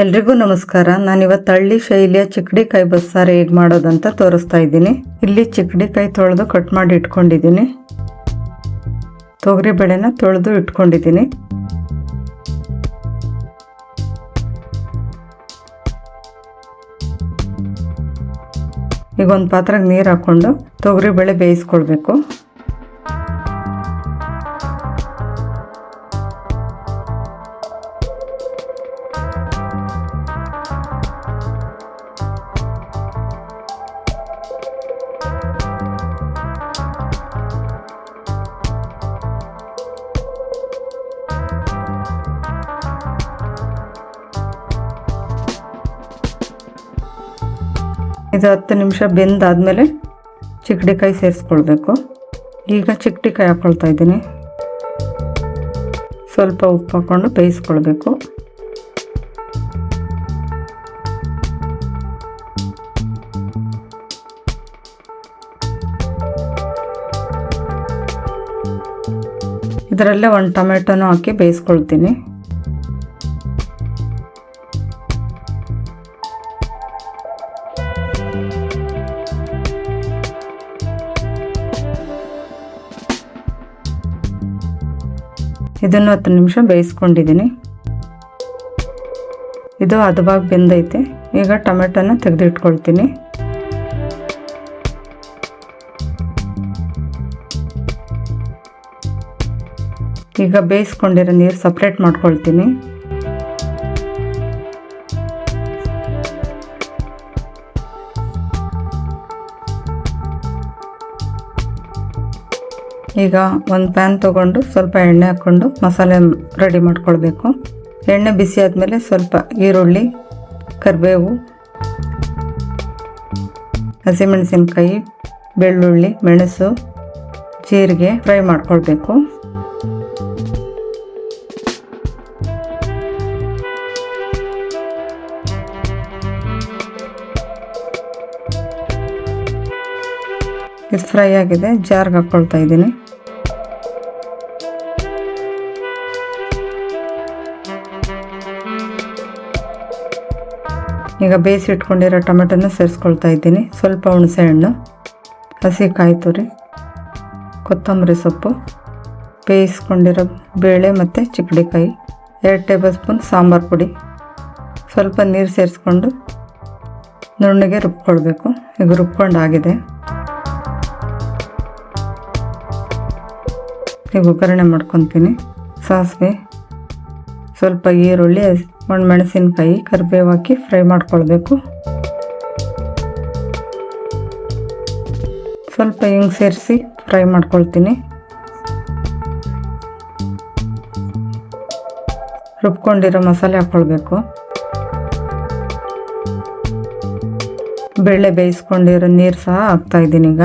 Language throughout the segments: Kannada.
ಎಲ್ರಿಗೂ ನಮಸ್ಕಾರ. ನಾನಿವತ್ತು ಹಳ್ಳಿ ಶೈಲಿಯ ಚಿಕ್ಕಡಿಕಾಯಿ ಬಸ್ಸಾರು ಹೇಗೆ ಮಾಡೋದಂತ ತೋರಿಸ್ತಾ ಇದ್ದೀನಿ. ಇಲ್ಲಿ ಚಿಕ್ಕಡಿಕಾಯಿ ತೊಳೆದು ಕಟ್ ಮಾಡಿ ಇಟ್ಕೊಂಡಿದ್ದೀನಿ. ತೊಗರಿ ಬೇಳೆನ ತೊಳೆದು ಇಟ್ಕೊಂಡಿದ್ದೀನಿ. ಈಗ ಒಂದು ಪಾತ್ರೆಗೆ ನೀರು ಹಾಕ್ಕೊಂಡು ತೊಗರಿ ಬೇಳೆ ಬೇಯಿಸ್ಕೊಳ್ಬೇಕು. ಇದು ಹತ್ತು ನಿಮಿಷ ಬೆಂದಾದಮೇಲೆ ಚಿಕ್ಕಡಿಕಾಯಿ ಸೇರಿಸ್ಕೊಳ್ಬೇಕು. ಈಗ ಚಿಕ್ಕಡಿಕಾಯಿ ಹಾಕ್ಕೊಳ್ತಾ ಇದ್ದೀನಿ. ಸ್ವಲ್ಪ ಉಪ್ಪು ಹಾಕ್ಕೊಂಡು ಬೇಯಿಸ್ಕೊಳ್ಬೇಕು. ಇದರಲ್ಲೇ ಒಂದು ಟೊಮೆಟೊನೂ ಹಾಕಿ ಬೇಯಿಸ್ಕೊಳ್ತೀನಿ. ಇದನ್ನು ಹತ್ತು ನಿಮಿಷ ಬೇಯಿಸ್ಕೊಂಡಿದ್ದೀನಿ. ಇದು ಹದವಾಗಿ ಬೆಂದೈತೆ. ಈಗ ಟೊಮೆಟೊನ ತೆಗೆದಿಟ್ಕೊಳ್ತೀನಿ. ಈಗ ಬೇಯಿಸ್ಕೊಂಡಿರೋ ನೀರು ಸಪ್ರೇಟ್ ಮಾಡ್ಕೊಳ್ತೀನಿ. ಈಗ ಒಂದು ಪ್ಯಾನ್ ತಗೊಂಡು ಸ್ವಲ್ಪ ಎಣ್ಣೆ ಹಾಕ್ಕೊಂಡು ಮಸಾಲೆ ರೆಡಿ ಮಾಡ್ಕೊಳ್ಬೇಕು. ಎಣ್ಣೆ ಬಿಸಿ ಆದಮೇಲೆ ಸ್ವಲ್ಪ ಈರುಳ್ಳಿ, ಕರಿಬೇವು, ಹಸಿಮೆಣಸಿನ್ಕಾಯಿ, ಬೆಳ್ಳುಳ್ಳಿ, ಮೆಣಸು, ಜೀರಿಗೆ ಫ್ರೈ ಮಾಡ್ಕೊಳ್ಬೇಕು. ಇದು ಫ್ರೈ ಆಗಿದೆ, ಜಾರ್ಗೆ ಹಾಕ್ಕೊಳ್ತಾ ಇದ್ದೀನಿ. ಈಗ ಬೇಯಿಸಿ ಇಟ್ಕೊಂಡಿರೋ ಟೊಮೆಟೊನ ಸೇರಿಸ್ಕೊಳ್ತಾ ಇದ್ದೀನಿ. ಸ್ವಲ್ಪ ಹುಣಸೆ ಹಣ್ಣು ಹಸಿ ಕಾಯಿ ತುರಿ, ಕೊತ್ತಂಬರಿ ಸೊಪ್ಪು, ಬೇಯಿಸ್ಕೊಂಡಿರೋ ಬೇಳೆ ಮತ್ತು ಚಿಕ್ಕಡಿಕಾಯಿ ಎರಡು ಟೇಬಲ್ ಸ್ಪೂನ್ ಸಾಂಬಾರು ಪುಡಿ. ಸ್ವಲ್ಪ ನೀರು ಸೇರಿಸ್ಕೊಂಡು ನುಣ್ಣಗೆ ರುಬ್ಕೊಳ್ಬೇಕು. ಈಗ ರುಬ್ಕೊಂಡಾಗಿದೆ. ಈಗ ಒಗ್ಗರಣೆ ಮಾಡ್ಕೊತೀನಿ. ಸಾಸಿವೆ, ಸ್ವಲ್ಪ ಈರುಳ್ಳಿ ಒಂದು ಮೆಣಸಿನಕಾಯಿ ಕರಿಬೇವು ಹಾಕಿ ಫ್ರೈ ಮಾಡ್ಕೊಳ್ಬೇಕು. ಸ್ವಲ್ಪ ಹಿಂಗೆ ಸೇರಿಸಿ ಫ್ರೈ ಮಾಡ್ಕೊಳ್ತೀನಿ. ರುಬ್ಕೊಂಡಿರೋ ಮಸಾಲೆ ಹಾಕ್ಕೊಳ್ಬೇಕು ಬೇಳೆ ಬೇಯಿಸ್ಕೊಂಡಿರೋ ನೀರು ಸಹ ಹಾಕ್ತಾಯಿದ್ದೀನಿ ಈಗ.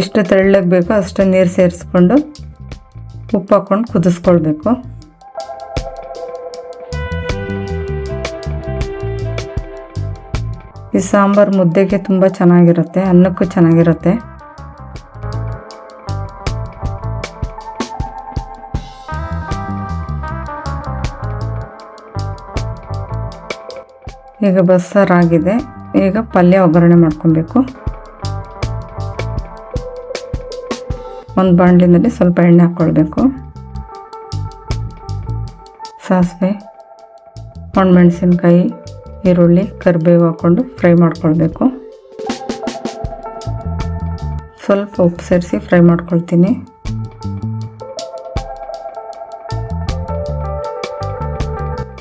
ಎಷ್ಟು ತೆಳ್ಳಗೆ ಬೇಕೋ ಅಷ್ಟು ನೀರು ಸೇರಿಸ್ಕೊಂಡು ಉಪ್ಪು ಹಾಕ್ಕೊಂಡು ಕುದಿಸ್ಕೊಳ್ಬೇಕು. ಈ ಸಾಂಬಾರು ಮುದ್ದೆಗೆ ತುಂಬ ಚೆನ್ನಾಗಿರುತ್ತೆ, ಅನ್ನಕ್ಕೂ ಚೆನ್ನಾಗಿರುತ್ತೆ. ಈಗ ಬಸ್ಸಾರಾಗಿದೆ, ಈಗ ಪಲ್ಯ ಒಗ್ಗರಣೆ ಮಾಡ್ಕೊಬೇಕು. ಒಂದು ಬಾಣಲಿನಲ್ಲಿ ಸ್ವಲ್ಪ ಎಣ್ಣೆ ಹಾಕ್ಕೊಳ್ಬೇಕು. ಸಾಸಿವೆ, ಒಣಮೆಣಸಿನ್ಕಾಯಿ, ಈರುಳ್ಳಿ, ಕರಿಬೇವು ಹಾಕ್ಕೊಂಡು ಫ್ರೈ ಮಾಡ್ಕೊಳ್ಬೇಕು. ಸ್ವಲ್ಪ ಉಪ್ಪು ಸೇರಿಸಿ ಫ್ರೈ ಮಾಡ್ಕೊಳ್ತೀನಿ.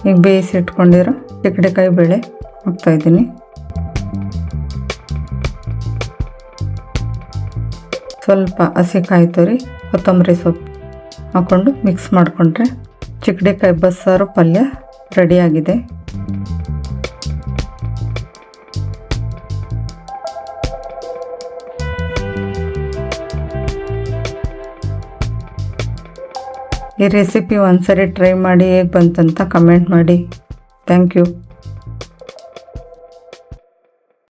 ಈಗ ಬೇಯಿಸಿ ಇಟ್ಕೊಂಡಿರೋ ಚಿಕ್ಕಡೆಕಾಯಿ ಬೇಳೆ ಹಾಕ್ತಾಯಿದ್ದೀನಿ ಸ್ವಲ್ಪ ಹಸಿ ಕಾಯಿ ತುರಿ, ಕೊತ್ತಂಬರಿ ಸೊಪ್ಪು ಹಾಕ್ಕೊಂಡು ಮಿಕ್ಸ್ ಮಾಡಿಕೊಂಡ್ರೆ ಚಿಕ್ಕಡಿಕಾಯಿ ಬಸ್ಸಾರು ಪಲ್ಯ ರೆಡಿಯಾಗಿದೆ ಈ ರೆಸಿಪಿ ಒಂದ್ಸರಿ ಟ್ರೈ ಮಾಡಿ ಹೇಗೆ ಬಂತಂತ ಕಮೆಂಟ್ ಮಾಡಿ. Thank you